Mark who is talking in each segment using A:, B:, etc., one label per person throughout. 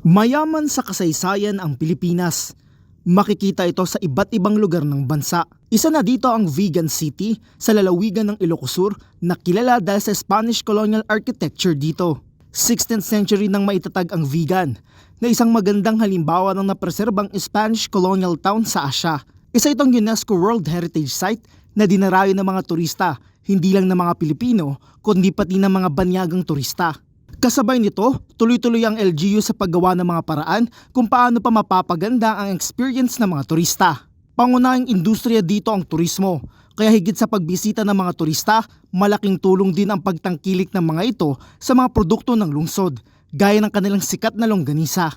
A: Mayaman sa kasaysayan ang Pilipinas. Makikita ito sa iba't ibang lugar ng bansa. Isa na dito ang Vegan City sa lalawigan ng Ilocos na kilala dahil sa Spanish colonial architecture dito. 16th century nang maitatag ang vegan na isang magandang halimbawa ng napreserbang Spanish colonial town sa Asya. Isa itong UNESCO World Heritage Site na dinarayo ng mga turista, hindi lang ng mga Pilipino, kundi pati ng mga banyagang turista. Kasabay nito, tuloy-tuloy ang LGU sa paggawa ng mga paraan kung paano pa mapapaganda ang experience ng mga turista. Pangunahing industriya dito ang turismo, kaya higit sa pagbisita ng mga turista, malaking tulong din ang pagtangkilik ng mga ito sa mga produkto ng lungsod, gaya ng kanilang sikat na longganisa.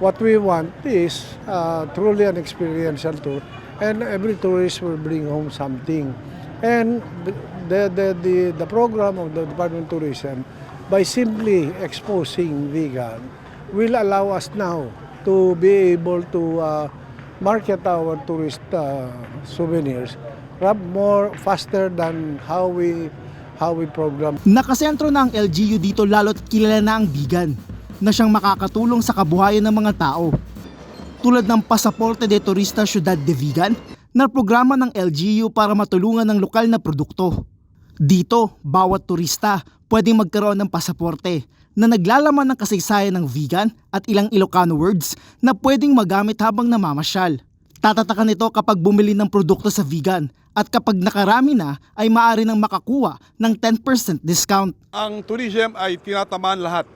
B: What we want is uh, truly an experiential tour, and every tourist will bring home something. And the, the, the, the program of the Department of Tourism, by simply exposing vegan, will allow us now to be able to uh, market our tourist uh, souvenirs more faster than how we how we program
A: Nakasentro na ang LGU dito lalo't kilala na ang vegan na siyang makakatulong sa kabuhayan ng mga tao. Tulad ng Pasaporte de Turista Ciudad de Vegan na programa ng LGU para matulungan ng lokal na produkto. Dito, bawat turista pwedeng magkaroon ng pasaporte na naglalaman ng kasaysayan ng vegan at ilang Ilocano words na pwedeng magamit habang namamasyal. Tatatakan ito kapag bumili ng produkto sa vegan at kapag nakarami na ay maaari nang makakuha ng 10% discount.
C: Ang tourism ay tinatamaan lahat.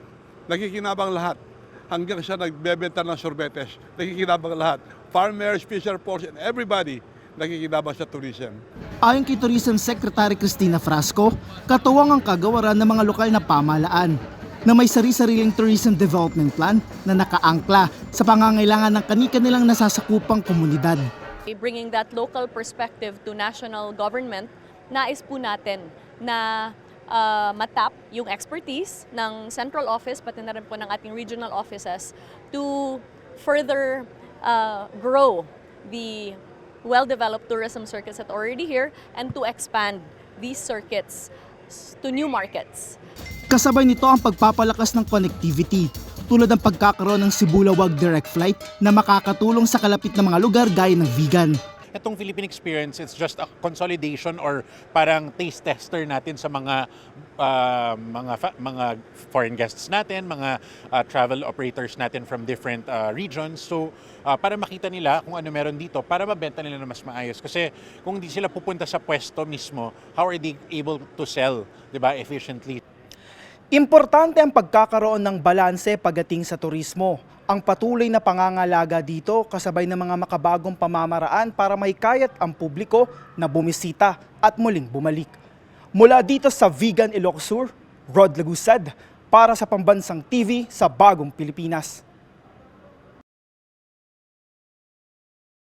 C: Nakikinabang lahat. Hanggang siya nagbebenta ng sorbetes. Nakikinabang lahat. Farmers, fisher folks, and everybody nakikinabang sa tourism.
A: Ayon kay Tourism Secretary Cristina Frasco, katuwang ang kagawaran ng mga lokal na pamahalaan na may sari-sariling tourism development plan na nakaangkla sa pangangailangan ng kani-kanilang nasasakupang komunidad.
D: bringing that local perspective to national government, nais po natin na uh, matap yung expertise ng central office pati na rin po ng ating regional offices to further uh, grow the well-developed tourism circuits that are already here and to expand these circuits to new markets.
A: Kasabay nito ang pagpapalakas ng connectivity tulad ng pagkakaroon ng Sibulawag Direct Flight na makakatulong sa kalapit na mga lugar gaya ng vegan.
E: Itong Philippine experience, it's just a consolidation or parang taste tester natin sa mga ah, mga mga foreign guests natin, mga ah, travel operators natin from different ah, regions. So, ah, para makita nila kung ano meron dito, para mabenta nila na mas maayos. Kasi kung hindi sila pupunta sa pwesto mismo, how are they able to sell, 'di ba, efficiently?
A: Importante ang pagkakaroon ng balanse pagdating sa turismo. Ang patuloy na pangangalaga dito kasabay ng mga makabagong pamamaraan para mahikayat ang publiko na bumisita at muling bumalik. Mula dito sa Vegan Ilocos Sur, Rod Lagusad para sa Pambansang TV sa Bagong Pilipinas.